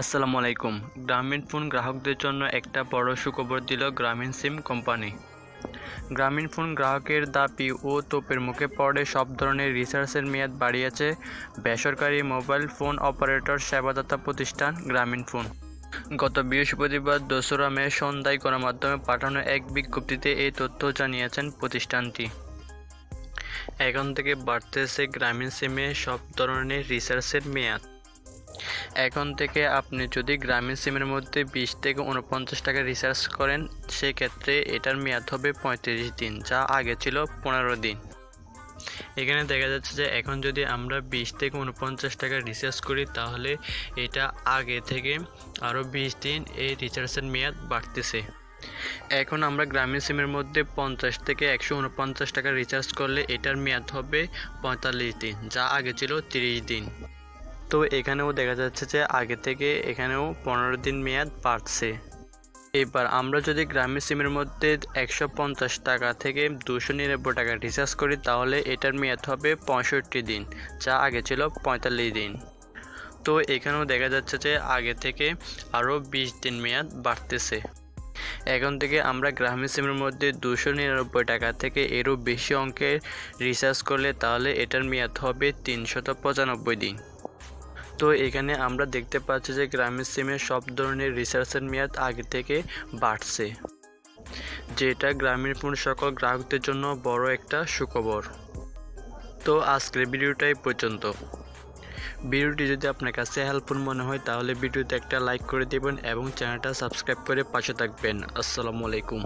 আসসালামু আলাইকুম। গ্রামীণ ফোন গ্রাহকদের জন্য একটা বড় সুখবর দিল গ্রামীণ সিম কোম্পানি। গ্রামীণ ফোন গ্রাহকের দাবি ও তোপের মুখে পড়ে সব ধরনের রিচার্জের মেয়াদ বাড়িয়েছে বেসরকারি মোবাইল ফোন অপারেটর সেবাদাতা প্রতিষ্ঠান গ্রামীণ ফোন। গত বৃহস্পতিবার দোসরা মে সন্ধ্যায় গণমাধ্যমে পাঠানো এক বিজ্ঞপ্তিতে এই তথ্য জানিয়েছেন প্রতিষ্ঠানটি। এখন থেকে বাড়তেছে গ্রামীণ সিমে সব ধরনের রিচার্জের মেয়াদ। এখন থেকে আপনি যদি গ্রামীণ সিমের মধ্যে বিশ থেকে উনপঞ্চাশ টাকা রিচার্জ করেন, সেক্ষেত্রে এটার মেয়াদ হবে পঁয়ত্রিশ দিন, যা আগে ছিল পনেরো দিন। এখানে দেখা যাচ্ছে যে এখন যদি আমরা বিশ থেকে উনপঞ্চাশ টাকা রিচার্জ করি, তাহলে এটা আগে থেকে আরও বিশ দিন এই রিচার্জের মেয়াদ বাড়তেছে। এখন আমরা গ্রামীণ সিমের মধ্যে পঞ্চাশ থেকে একশো উনপঞ্চাশ টাকা রিচার্জ করলে এটার মেয়াদ হবে পঁয়তাল্লিশ দিন, যা আগে ছিল তিরিশ দিন। তো এখানেও দেখা যাচ্ছে যে আগে থেকে এখানেও পনেরো দিন মেয়াদ বাড়ছে। এবার আমরা যদি গ্রামীণ সিমের মধ্যে একশো পঞ্চাশ টাকা থেকে দুশো নিরানব্বই টাকা রিচার্জ করি, তাহলে এটার মেয়াদ হবে পঁয়ষট্টি দিন, যা আগে ছিল পঁয়তাল্লিশ দিন। তো এখানেও দেখা যাচ্ছে যে আগে থেকে আরও বিশ দিন মেয়াদ বাড়তেছে। এখন থেকে আমরা গ্রামীণ সিমের মধ্যে দুশো নিরানব্বই টাকা থেকে এরও বেশি অঙ্কের রিচার্জ করলে তাহলে এটার মেয়াদ হবে তিনশত পঁচানব্বই দিন। তো এখানে আমরা দেখতে পাচ্ছি যে গ্রামীণ সিমে সব ধরনের রিচার্জের মেয়াদ আগে থেকে বাড়ছে, যেটা গ্রামীণ ফোন সকল গ্রাহকদের জন্য বড় একটা সুখবর। তো আজকের ভিডিওটাই পর্যন্ত। ভিডিওটি যদি আপনার কাছে হেল্পফুল মনে হয়, তাহলে ভিডিওতে একটা লাইক করে দেবেন এবং চ্যানেলটা সাবস্ক্রাইব করে পাশে থাকবেন। আসসালামু আলাইকুম।